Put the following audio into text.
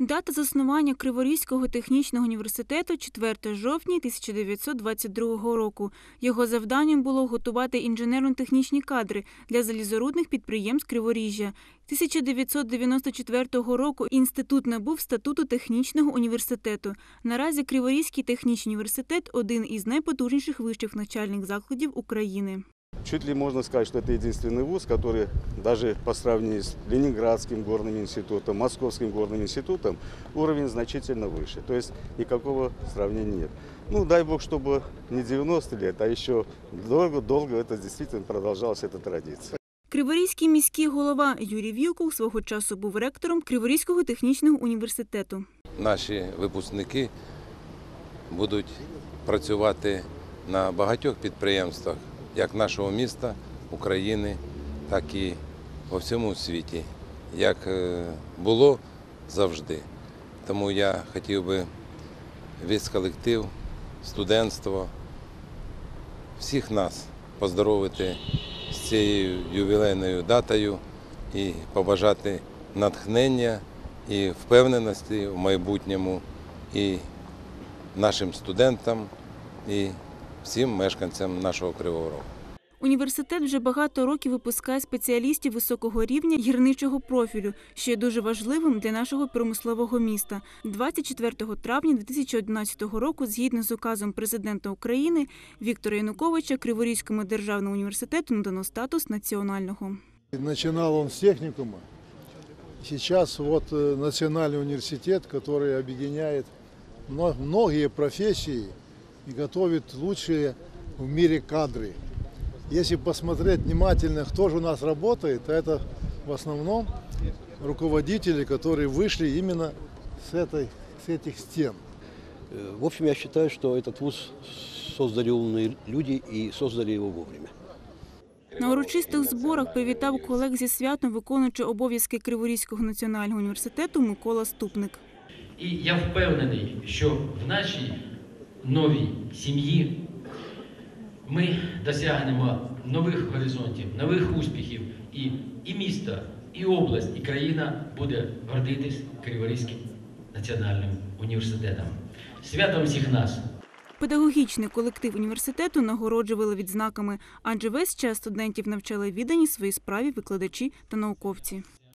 Дата заснування Криворізького технічного університету 4 жовтня 1922 року. Його завданням було готувати інженерно-технічні кадри для залізорудних підприємств Криворіжжя. 1994 року інститут набув статуту технічного університету. Наразі Криворізький технічний університет один із найпотужніших вищих навчальних закладів України. Чуть ли можно сказать, что это единственный вуз, который даже по сравнению с Ленинградским горным институтом, Московским горным институтом, уровень значительно выше. То есть никакого сравнения нет. Ну, дай бог, чтобы не 90 лет, а еще долго-долго это действительно продолжалась эта традиция. Криворізький міський голова Юрій Вілкул свого часу був ректором Криворізького технічного університету. наші випускники будуть працювати на багатьох підприємствах, як нашого міста, України, так і по всьому світі, як е, було завжди. Тому я хотів би весь колектив, студентство, всіх нас поздоровити з цією ювілейною датою і побажати натхнення і впевненості в майбутньому і нашим студентам, і всім мешканцям нашого Кривого Рогу. Університет вже багато років випускає спеціалістів високого рівня гірничого профілю, що є дуже важливим для нашого промислового міста. 24 травня 2011 року, згідно з указом президента України Віктора Януковича, Криворізькому державному університету надано статус національного. Начинал он с техникума. Сейчас вот э, национальный университет, который объединяет мно- многие профессии и готовит лучшие в мире кадры. Если посмотреть внимательно, кто же у нас работает, то это в основном руководители, которые вышли именно с, этой, с этих стен. Э, В общем, я считаю, что этот вуз создали умные люди и создали его вовремя. На урочистих зборах привітав колег зі святом, виконуючи обов'язки Криворізького національного університету Микола Ступник. І я впевнений, що в нашій новій сім'ї ми досягнемо нових горизонтів, нових успіхів, і, і місто, і область, і країна буде гордитись Криворізьким національним університетом. Святом всіх нас! Педагогічний колектив університету нагороджували відзнаками, адже весь час студентів навчали віддані своїй справі викладачі та науковці.